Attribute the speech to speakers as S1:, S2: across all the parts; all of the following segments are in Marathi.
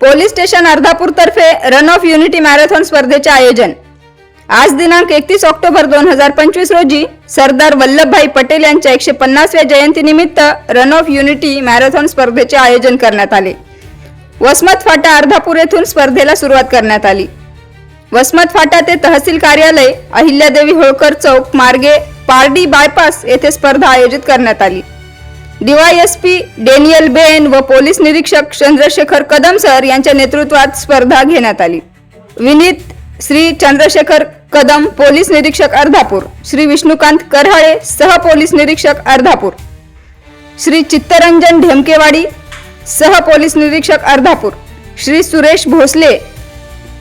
S1: पोलीस स्टेशन अर्धापूर तर्फे रन ऑफ युनिटी मॅरेथॉन स्पर्धेचे आयोजन. आज दिनांक एकतीस ऑक्टोबर दोन हजार पंचवीस रोजी सरदार वल्लभभाई पटेल यांच्या एकशे पन्नासव्या जयंतीनिमित्त रन ऑफ युनिटी मॅरेथॉन स्पर्धेचे आयोजन करण्यात आले. वसमत फाटा अर्धापूर येथून स्पर्धेला सुरुवात करण्यात आली. वसमत फाटा ते तहसील कार्यालय अहिल्यादेवी होळकर चौक मार्गे पारडी बायपास येथे स्पर्धा आयोजित करण्यात आली. डीवायएसपी डेनियल बेन व पोलीस निरीक्षक चंद्रशेखर कदम सर यांच्या नेतृत्वात स्पर्धा घेण्यात आली. विनीत श्री चंद्रशेखर कदम पोलीस निरीक्षक अर्धापूर श्री विष्णुकांत करहाळे सह पोलीस निरीक्षक अर्धापूर श्री चित्तरंजन ढेमकेवाडी सह पोलीस निरीक्षक अर्धापूर श्री सुरेश भोसले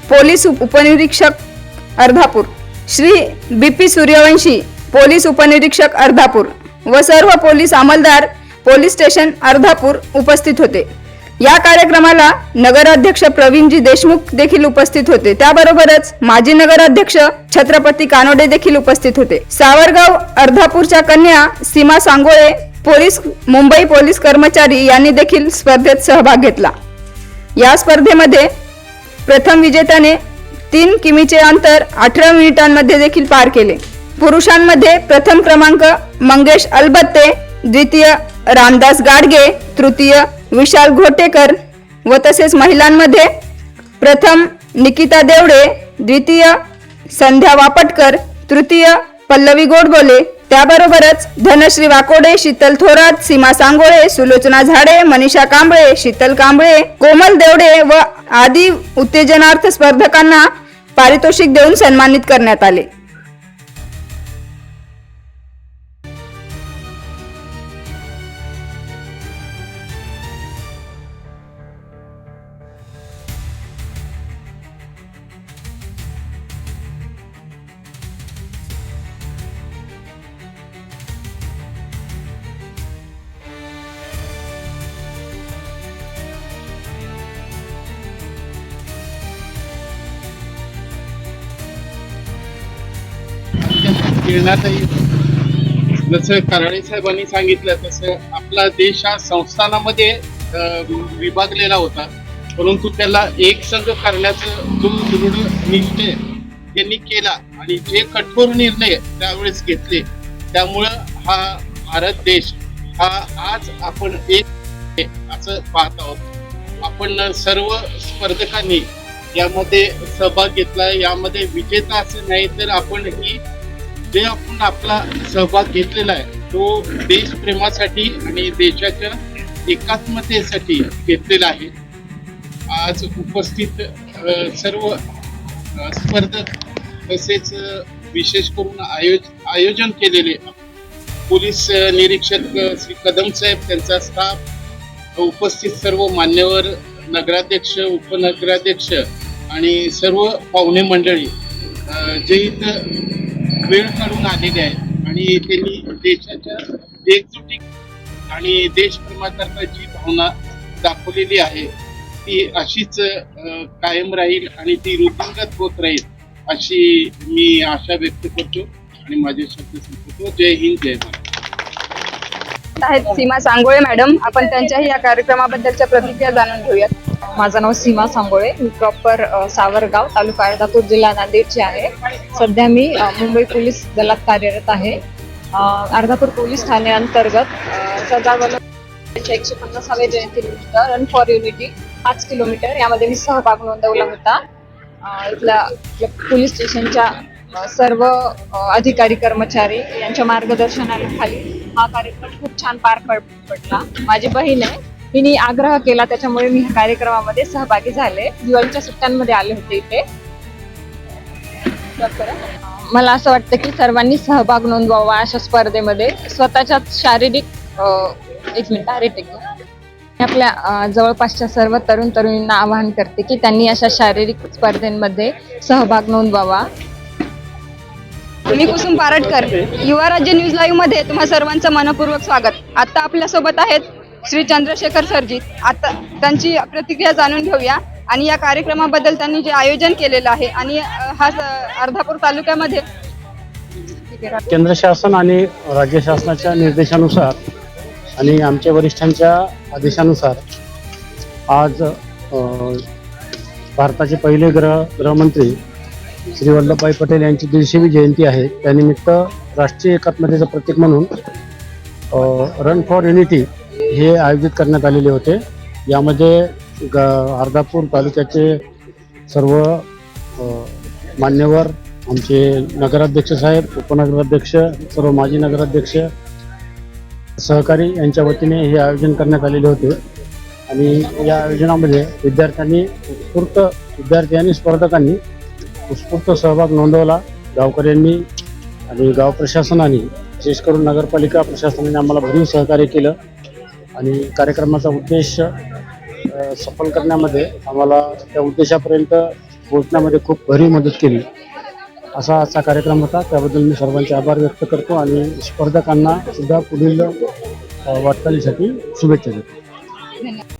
S1: पोलीस उपनिरीक्षक अर्धापूर श्री बी पी सूर्यवंशी पोलीस उपनिरीक्षक अर्धापूर व सर्व पोलीस अंमलदार पोलीस स्टेशन अर्धापूर उपस्थित होते. या कार्यक्रमाला नगराध्यक्ष प्रवीणजी देशमुख देखील उपस्थित होते. त्याबरोबरच माजी नगराध्यक्ष छत्रपती कानोडे देखील उपस्थित होते. सावरगाव अर्धापूरच्या कन्या सीमा सांगोळे पोलीस मुंबई पोलीस कर्मचारी यांनी देखील स्पर्धेत सहभाग घेतला. या स्पर्धेमध्ये प्रथम विजेत्याने तीन किमीचे अंतर अठरा मिनिटांमध्ये देखील पार केले. पुरुषांमध्ये प्रथम क्रमांक मंगेश अलबत्ते द्वितीय रामदास गाडगे तृतीय विशाल घोटेकर व तसेच महिलांमध्ये प्रथम निकिता देवडे द्वितीय संध्या वापटकर तृतीय पल्लवी गोडबोले. त्याबरोबरच धनश्री वाकोडे शीतल थोरात सीमा सांगोळे सुलोचना झाडे मनीषा कांबळे शीतल कांबळे कोमल देवडे व आदी उत्तेजनार्थ स्पर्धकांना पारितोषिक देऊन सन्मानित करण्यात आले.
S2: खेळण्यातही जसं कराळे साहेबांनी सांगितलं तसं आपला देश हा संस्थानामध्ये विभागलेला होता. परंतु त्याला एक संघ करण्याचं जो दृढ निश्चय त्यांनी केला आणि जे कठोर निर्णय त्यावेळेस घेतले त्यामुळं हा भारत देश हा आज आपण एक आहे असं पाहत आहोत. आपण सर्व स्पर्धकांनी यामध्ये सहभाग घेतला यामध्ये विजेता असं नाही तर आपण ही जे आपण आपला सहभाग घेतलेला आहे तो देशप्रेमासाठी आणि देशाच्या एकात्मतेसाठी घेतलेला आहे. आज उपस्थित सर्व स्पर्धक तसेच विशेष करून आयोज आयोजन केलेले पोलीस निरीक्षक श्री कदम साहेब त्यांचा स्टाफ उपस्थित सर्व मान्यवर नगराध्यक्ष उपनगराध्यक्ष आणि सर्व पाहुणे मंडळी जे इथं वेळ काढून आलेले आहेत. आणि त्यांनी देशाच्या एकजुटी आणि देशप्रेमाकरता जी भावना दाखवलेली आहे ती अशीच कायम राहील आणि ती वृद्धिंगत होत राहील अशी मी आशा व्यक्त करतो आणि माझे शब्द संपवतो. जय हिंद जय भारत.
S1: आहेत सीमा सांगोळे मॅडम आपण त्यांच्याही या कार्यक्रमाबद्दलच्या प्रतिक्रिया जाणून घेऊयात.
S3: माझं नाव सीमा सांगोळे. मी प्रॉपर सावरगाव तालुका अर्धापूर जिल्हा नांदेडची आहे. सध्या मी मुंबई पोलीस दलात कार्यरत आहे. अर्धापूर पोलीस ठाणे अंतर्गत सरदार वल्लभ एकशे पन्नासाव्या जयंतीनिमित्त रन फॉर युनिटी पाच किलोमीटर यामध्ये मी सहभाग नोंदवला होता. इथल्या पोलीस स्टेशनच्या सर्व अधिकारी कर्मचारी यांच्या मार्गदर्शनाखाली हा कार्यक्रम खूप छान पार पड- पडला. माझी बहीण आहे. तिने आग्रह केला त्याच्यामुळे मी ह्या कार्यक्रमामध्ये सहभागी झाले. दिवाळीच्या सुट्ट्यांमध्ये आले होते इथे. मला असं वाटतं की सर्वांनी सहभाग नोंदवावा अशा स्पर्धेमध्ये. स्वतःच्या शारीरिक एक मिनिट अरे मी आपल्या जवळपासच्या सर्व तरुण तरुणींना आवाहन करते की त्यांनी अशा शारीरिक स्पर्धेमध्ये सहभाग नोंदवावा.
S1: मी कुसुम पारटकर युवा राज्य न्यूज लाईव्हमध्ये तुम्हा सर्वांचं मनपूर्वक स्वागत. आता आपल्यासोबत आहेत श्री चंद्रशेखर सरजी. आता त्यांची प्रतिक्रिया जाणून घेऊया. आणि या कार्यक्रमाबद्दल त्यांनी जे आयोजन केलेलं आहे आणि हा अर्धापूर तालुक्यामध्ये
S4: केंद्र शासन आणि राज्य शासनाच्या निर्देशानुसार आणि आमच्या वरिष्ठांच्या आदेशानुसार आज भारताचे पहिले ग्रह गृहमंत्री श्री वल्लभभाई पटेल यांची दीडशेवी जयंती आहे. त्यानिमित्त राष्ट्रीय एकात्मतेचं प्रतीक म्हणून रन फॉर युनिटी हे आयोजित करण्यात आलेले होते. यामध्ये ग अर्धापूर तालुक्याचे सर्व मान्यवर आमचे नगराध्यक्ष साहेब उपनगराध्यक्ष सर्व माजी नगराध्यक्ष सहकारी यांच्या वतीने हे आयोजन करण्यात आलेले होते. आणि या आयोजनामध्ये विद्यार्थ्यांनी उत्स्फूर्त विद्यार्थी आणि स्पर्धकांनी उत्स्फूर्त सहभाग नोंदवला. गावकऱ्यांनी आणि गाव प्रशासनाने विशेष करून नगरपालिका प्रशासनाने आम्हाला भरीव सहकार्य केलं. आणि कार्यक्रमाचा उद्देश सफल करण्यामध्ये आम्हाला त्या उद्देशापर्यंत पोहोचण्यामध्ये खूप भरीव मदत केली. असा आजचा कार्यक्रम होता. त्याबद्दल मी सर्वांचे आभार व्यक्त करतो आणि स्पर्धकांना सुद्धा पुढील वाटचालीसाठी शुभेच्छा देतो.